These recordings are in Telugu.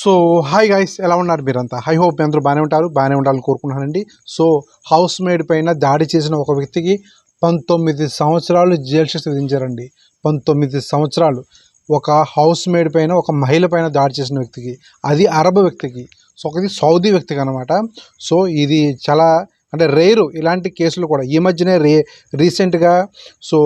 సో హాయ్ గైస్ ఎలా ఉన్నారు మీరంతా? హై హోప్ మీ అందరూ బాగానే ఉంటారు బాగానే ఉండాలని కోరుకుంటున్నానండి. సో హౌస్ మేడ్ పైన దాడి చేసిన ఒక వ్యక్తికి పంతొమ్మిది సంవత్సరాలు జైలు శిక్ష విధించారండి. పంతొమ్మిది సంవత్సరాలు. ఒక హౌస్ మేడ్ పైన ఒక మహిళ పైన దాడి చేసిన వ్యక్తికి అది అరబ్ వ్యక్తికి సో ఒకది సౌదీ వ్యక్తికి అనమాట సో ఇది చాలా అంటే రేరు ఇలాంటి కేసులు కూడా ఈ మధ్యనే రే రీసెంట్గా సో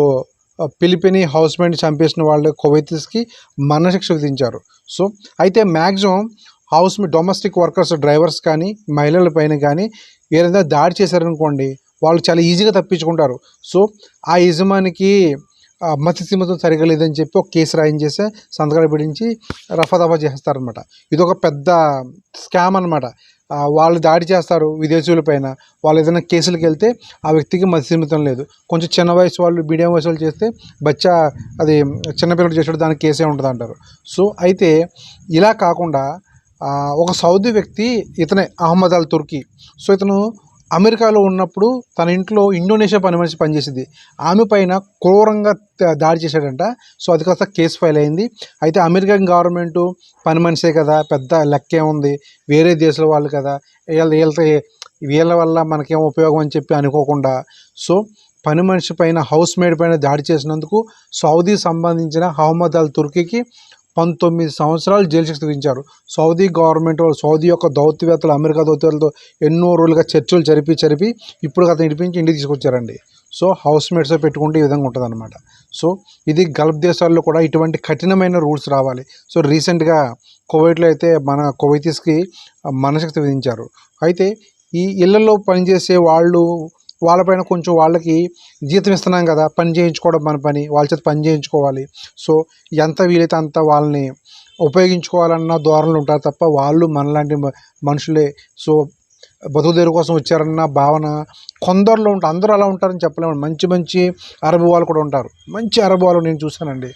పిలిపిని హౌస్ మేడ్ చంపేసిన వాళ్ళ కువైతీస్కి మరణశిక్ష విధించారు. సో అయితే maximum house domestic workers drivers కానీ మహిళల పైన కానీ ఏదైనా దాడి చేశారనుకోండి వాళ్ళు చాలా ఈజీగా తప్పించుకుంటారు. సో ఆ యజమానికి ఆ, మతి సరిగా లేదని చెప్పి ఒక కేసు రాయించేసి సంతకాలు పిడించి రఫాదఫా చేస్తారనమాట ఇది ఒక పెద్ద స్కామ్ అనమాట వాళ్ళు దాడి చేస్తారు విదేశీయుల పైన. వాళ్ళు ఏదైనా కేసులకు వెళ్తే ఆ వ్యక్తికి మతిసిమితం లేదు. కొంచెం చిన్న వయసు వాళ్ళు మీడియం వయసు వాళ్ళు చేస్తే బచ్చా అది చిన్నపిల్లడు చేసాడు దానికి కేసే ఉంటుంది అంటారు. సో అయితే ఇలా కాకుండా ఒక సౌదీ వ్యక్తి ఇతనే అహ్మద్ అల్ తుర్కీ సో ఇతను అమెరికాలో ఉన్నప్పుడు తన ఇంట్లో ఇండోనేషియా పని మనిషి పనిచేసింది. ఆమె పైన క్రూరంగా దాడి చేశాడంట. సో అది కాస్త కేసు ఫైల్ అయింది. అయితే అమెరికన్ గవర్నమెంట్ పని మనిషే కదా పెద్ద లెక్కే ఉంది వేరే దేశాల వాళ్ళు కదా వీళ్ళ వీళ్ళతో వీళ్ళ వల్ల మనకేం ఉపయోగం అని చెప్పి అనుకోకుండా. సో పని మనిషి పైన హౌస్ మేడ్ పైన దాడి చేసినందుకు సౌదీ సంబంధించిన అహ్మద్ అల్ తుర్కీకి పంతొమ్మిది సంవత్సరాలు జైలు శిక్ష విధించారు. సౌదీ గవర్నమెంట్ వాళ్ళు సౌదీ యొక్క దౌత్యవేత్తలు అమెరికా దౌత్యవేత్తలతో ఎన్నో రోజులుగా చర్చలు జరిపి జరిపి ఇప్పుడు అతను ఇడిపించి ఇంటికి తీసుకొచ్చారండి. సో హౌస్ మేట్స్ పెట్టుకుంటే ఈ విధంగా ఉంటుంది అనమాట సో ఇది గల్ఫ్ దేశాల్లో కూడా ఇటువంటి కఠినమైన రూల్స్ రావాలి. సో రీసెంట్గా కువైట్లో అయితే మన కువైతీస్కి మనశక్తి విధించారు. అయితే ఈ ఇళ్ళలో పనిచేసే వాళ్ళు వాళ్ళపైన కొంచెం వాళ్ళకి జీతం ఇస్తున్నాం కదా పని చేయించుకోవడం మన పని వాళ్ళ చేత పని చేయించుకోవాలి. సో ఎంత వీలైతే అంత వాళ్ళని ఉపయోగించుకోవాలన్న ధోరణులు ఉంటారు తప్ప వాళ్ళు మనలాంటి మ- మనుషులే. సో బతుకుదేరు కోసం వచ్చారన్న భావన కొందరిలో ఉంటారు అందరూ అలా ఉంటారని చెప్పలేము. మంచి మంచి అరబు వాళ్ళు కూడా ఉంటారు. మంచి అరబు వాళ్ళు నేను చూశానండి.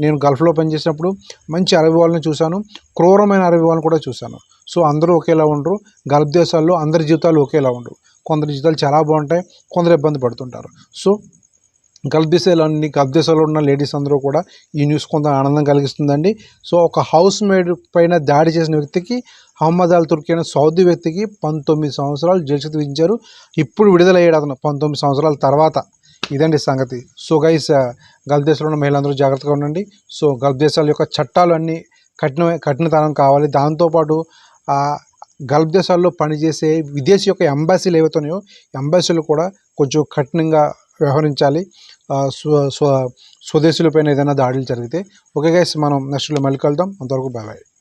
నేను గల్ఫ్లో పనిచేసినప్పుడు మంచి అరబ్ వాళ్ళని చూశాను. క్రూరమైన అరబ్ వాళ్ళని కూడా చూశాను. సో అందరూ ఒకేలా ఉండరు. గల్ఫ్ దేశాల్లో అందరి జీవితాలు ఒకేలా ఉండరు కొందరి జీవితాలు చాలా బాగుంటాయి కొందరు ఇబ్బంది పడుతుంటారు. సో గల్ఫ్ దేశాలన్నీ గల్ఫ్ దేశాల్లో ఉన్న లేడీస్ అందరూ కూడా ఈ న్యూస్ కొంత ఆనందం కలిగిస్తుందండి. సో ఒక హౌస్ మేడ్ పైన దాడి చేసిన వ్యక్తికి అహ్మద్ అల్ తుర్కీ అనే సౌదీ వ్యక్తికి పంతొమ్మిది సంవత్సరాలు జైలు శిక్ష విధించారు. ఇప్పుడు విడుదలయ్యాడు అతను పంతొమ్మిది సంవత్సరాల తర్వాత. ఇదండి సంగతి. సో గైస్ గల్ఫ్ దేశంలో ఉన్న మహిళలందరూ జాగ్రత్తగా ఉండండి. సో గల్ఫ్ దేశాల యొక్క చట్టాలు అన్నీ కఠిన కఠినతనం కావాలి. దాంతోపాటు గల్ఫ్ దేశాల్లో పనిచేసే విదేశీ యొక్క ఎంబాసీలు ఏవైతున్నాయో ఎంబాసీలు కూడా కొంచెం కఠినంగా వ్యవహరించాలి. ఆ, స్వ స్వ ఏదైనా దాడులు జరిగితే. ఓకే గైస్ మనం నెక్స్ట్లో మళ్ళీ కలుద్దాం. అంతవరకు బాయ్ బాయ్.